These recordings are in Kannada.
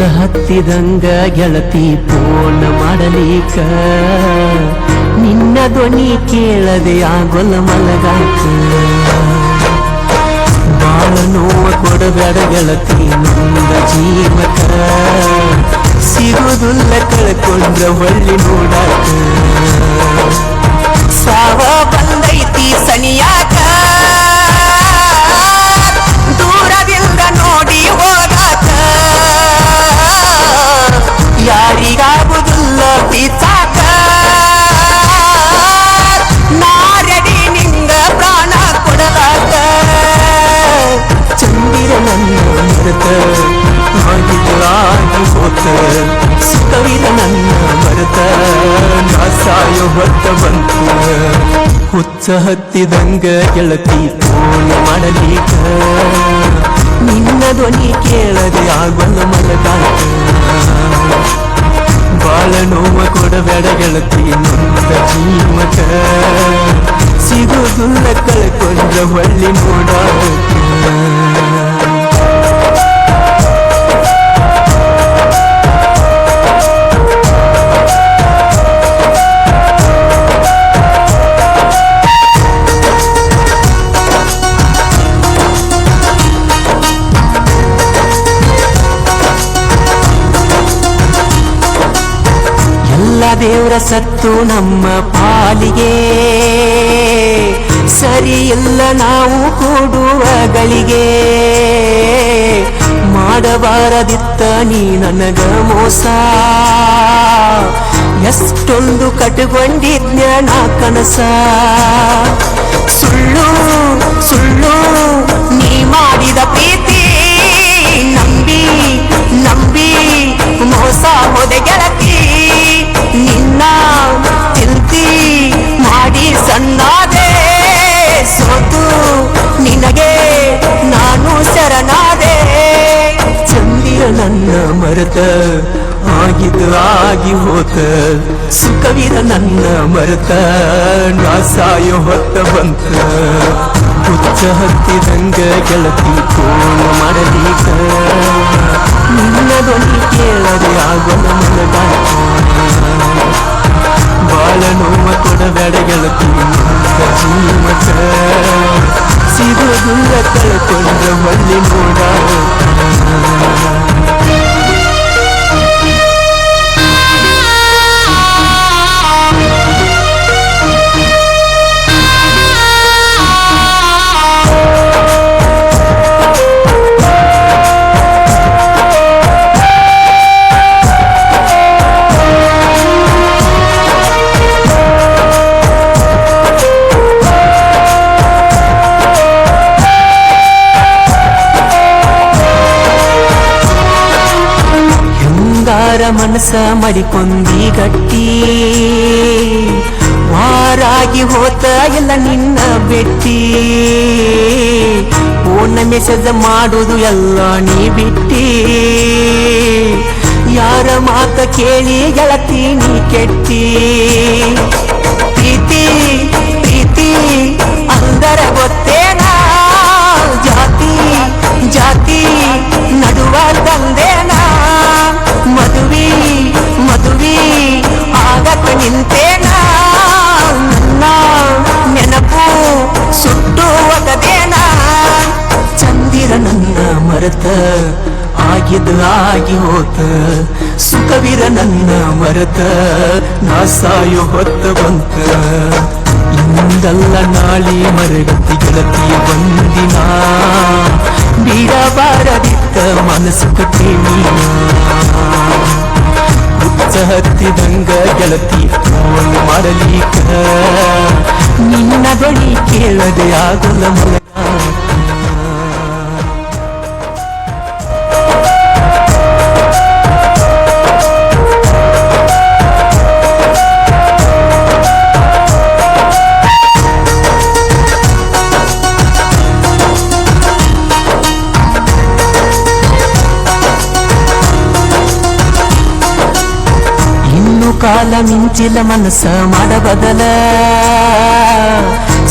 ಹತ್ತಿದಂಗ ಗೆಳತಿ ಪೂರ್ಣ ಮಾಡಲೀಕ ನಿನ್ನ ಧ್ವನಿ ಕೇಳದೆ ಆಗೊಲ್ಲ ಮಲಗಾಕ. ಬಾಳ ನೋವ ಕೊಡಬೇಡ ಗೆಳತಿ ನನ್ನ ಜೀವಕ. ಸಿಗುದುಲ್ಲ ಕಳ್ಕೊಂಡ್ರ ಒಳ್ಳೆ ನೋಡಾಕ. ಸಾವ ಬಂದೈತಿ ಸನಿಯಾಕ ನಾ ಸಾಯೋ ಹೊತ್ತ ಬಂತು? ಹುಚ್ಚ ಹತ್ತಿದಂಗ ಗೆಳತಿ ಫೋನ್ ಮಾಡಲೀಗ ನಿನ್ನ ಧ್ವನಿ ಕೇಳದೆ ಆಗೊಲ್ಲ ಮಲಗಾಕ? ಬಾಳ ನೋವ ಕೊಡಬೇಡ ಗೆಳತಿ ನೊಂದ ಜೀವಕ? ಸಿಗುದಿಲ್ಲ ಕಳ್ಕೊಂಡ್ರ ಹೊಳ್ಳಿ ನೋಡಾಕ? ದೇವರ ಸತ್ತು ನಮ್ಮ ಪಾಲಿಗೆ. ಸರಿಯಿಲ್ಲ ನಾವು ಕೂಡುವ ಗಳಿಗೆ. ಮಾಡಬಾರದಿತ್ತ ನೀ ನನಗ ಮೋಸ. ಎಷ್ಟೊಂದು ಕಟ್ಟುಕೊಂಡಿದ್ಯ ನಾ ಕನಸ. ಸುಳ್ಳು ಸುಳ್ಳು, ನೀ ಮಾಡಿದ ಪ್ರೀತಿ ನನ್ನ ಮರೆತ ಆಗಿದ್ದು ಆಗಿ ಹೋತ ಸುಖವಿದ ನನ್ನ ಮರೆತ ನಾ ಸಾಯೋ ಹೊತ್ತ ಬಂತ ಹುಚ್ಚ ಹತ್ತಿದಂಗ ಗೆಳತಿ ಕೋಣ ಮಾಡಲೀಕ ನಿನ್ನ ಧ್ವನಿ ಕೇಳದೆ ಆಗೋಣ ಮನಗಾಕ ಬಾಳ ನೋವ ಕೊಡಬೇಡ ಗೆಳತಿ ನಿನ್ನ ಜೀವಕ ಸಿಗುದಿಲ್ಲ ಕಳ್ಕೊಂಡ ಮಳ್ಳಿ ನೋಡ ಹೆಂಗಾರ ಮನಸ ಮಡಿಕೊಂಡಿ ಗಟ್ಟಿ. ವಾರಾಗಿ ಹೋತ ಎಲ್ಲ ನಿನ್ನ ಬೆಟ್ಟಿ. ಓನ ಮೆಸೇಜ್ ಮಾಡೋದು ಎಲ್ಲ ನೀ ಬಿಟ್ಟಿ. ಯಾರ ಮಾತ ಕೇಳಿ ಗೆಳತಿ ನೀ ಕೆಟ್ಟಿ. ಪ್ರೀತಿ ಪ್ರೀತಿ, ಅಂದರ ಗೊತ್ತೇನಾ? ಜಾತಿ ಜಾತಿ, ನಡುವ ತಂದೇನ ಆಗಿ ಹೋತ. ಸುಖವಿರ ನನ್ನ ಮರತ, ನಾ ಸಾಯೋ ಹೊತ್ತ ಬಂತ. ಇಂದಲ್ಲ ನಾಳಿ ಮರಗತಿ ಗೆಳತಿ ಬಂದಿನ. ಬೀಡಬಾರದಿತ್ತ ಮನಸ್ಸು ಕಟ್ಟಿ ಹುಚ್ಚ ಹತ್ತಿದಂಗ ಗೆಳತಿ ಮಾಡಲೀಕ. ನಿನ್ನ ಬಳಿ ಕೇಳದೆ ಆಗಲ್ಲ ಕಾಲ ಮಿಂಚಿದ ಮನಸ್ಸ ಮಾಡಬದಲ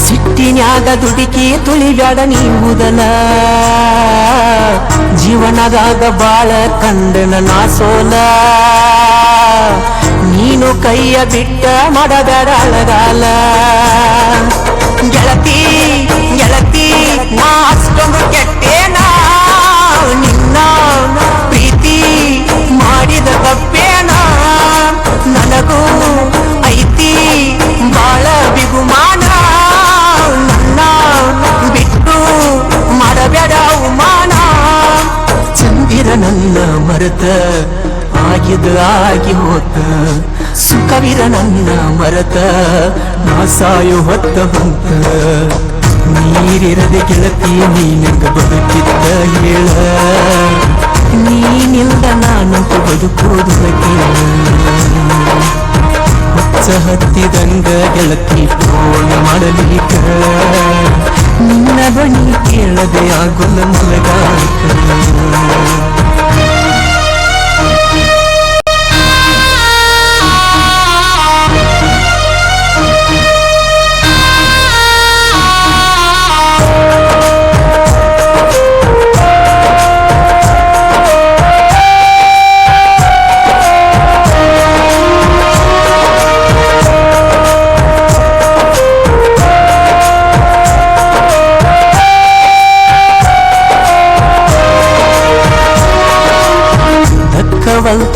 ಸಿಟ್ಟಿನ್ಯಾಗ ದುಡುಕಿ ತುಳಿಬ್ಯಾಡ ನೀವುದಲ ಜೀವನದಾಗ ಬಾಳ ಕಂಡನ ನಾ ಸೋಲ ನೀನು ಕೈಯ ಬಿಟ್ಟ ಮಾಡಬೇಡ ಅಳಗಾಲ. ಗೆಳತಿ ಗೆಳತಿ, ನಾ ಅಷ್ಟೊಂದು ಕೆಟ್ಟೇನಾ. ನಿನ್ನ ಪ್ರೀತಿ ಆಗಿದ ಆಗಿ ಹೋತ. ಸುಖವಿರ ನನ್ನ ಮರತ, ನಾ ಸಾಯೋ ಹೊತ್ತ ಬಂತ ನೀರಿರದೆ ಗೆಳತಿ ನೀನಂಗ ಬದುಕಿದ್ದ ಹೇಳ. ನೀನಿಲ್ದ ನಾನಂತೂ ಬದುಕೋದು ಹೊಚ್ಚ ಹತ್ತಿದಂಗ ಗೆಳತಿ ಫೋನ್ ಮಾಡಲಿಕ ನಿನ್ನ ಬಣಿ ಕೇಳದೆ ಆಗುಲ್ಲ ಮಲಗಾಕ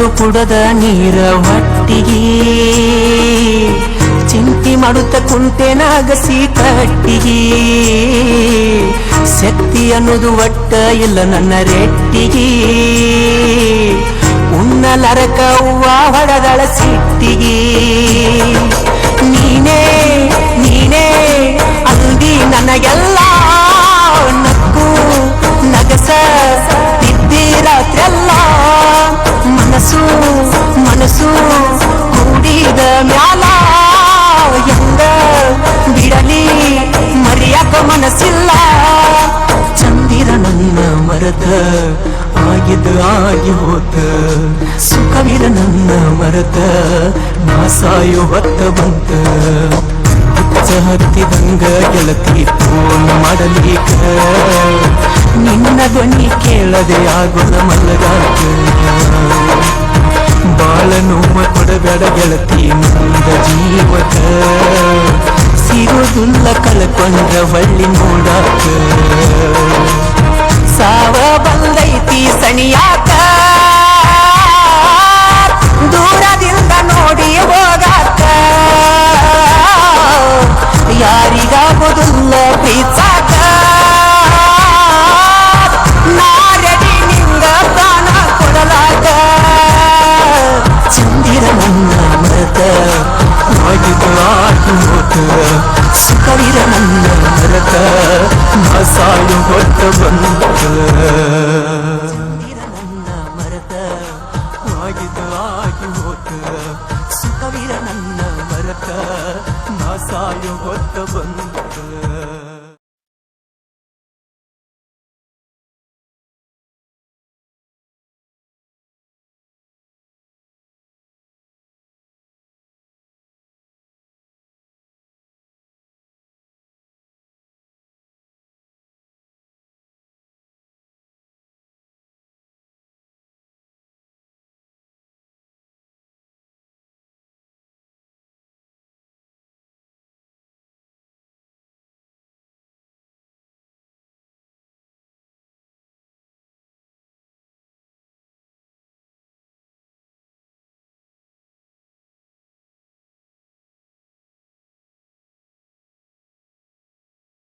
ದಕ್ಕವಲ್ತು ಕುಡದ ನೀರ ಹೊಟ್ಟಿಗೆ ಚಿಂತಿ ಮಾಡುತ್ತ ಕುಂಟೆನಾಗಸಿ ಕಟ್ಟಿಗೆ ಶಕ್ತಿ ಅನ್ನೋದು ಒಟ್ಟ ಇಲ್ಲ ನನ್ನ ರೆಟ್ಟಿಗೆ ಉಣ್ಣಲರಕ ಹೂವ ಹೊಡೆದಳ ಸಿಟ್ಟಿಗೆ ನೀನೇ ನೀನೇ ಅಂದಿ ನನಗೆಲ್ಲ ಮನಸ್ಸು ಮನಸ್ಸು ಕೂಡಿದ ಮ್ಯಾಲ ಎಂದ ಬಿಡಲಿ, ಮರಿಯಕ ಮನಸ್ಸಿಲ್ಲ. ಚಂದಿರ ನನ್ನ ಮರದ ಆಗಿದ ಆಗಿ ಹೋತ. ಸುಖವಿರ ನನ್ನ ಮರದ ನಾ ಸಾಯು ಹೊತ್ತ ಬಂತ. ಹುಚ್ಚ ಹತ್ತಿದಂಗ ಗೆಳತಿ ಫೋನ್ ಮಾಡಲಿಕ ನಿನ್ನ ಧ್ವನಿ ಕೇಳದೆ ಆಗುದ ಮಲಗಾಕ ಬಾಳ ನೋವ ಕೊಡಬೇಡ ಗೆಳತಿ ನಂದ ಜೀವಕ. ಸಿರುದುಲ್ಲ ಕಳ್ಕೊಂಡ ಹೊಳ್ಳಿ ನೋಡಾಕ. ಸಾವ ಬಂದೈತಿ ಸಣಿಯಾಕ. ದೂರದಿಂದ ನೋಡಿ ಹೋಗಾಕ. ಯಾರಿಗಾಗೋದಿಲ್ಲ ಪ್ರೀತಾಕ. ಆಗಿದ ಆಗಿ ಹೋತ ಸುಖವಿರ ನನ್ನ ಮರತ ನಾ ಸಾಯು ಹೊತ್ತ ಬಂದ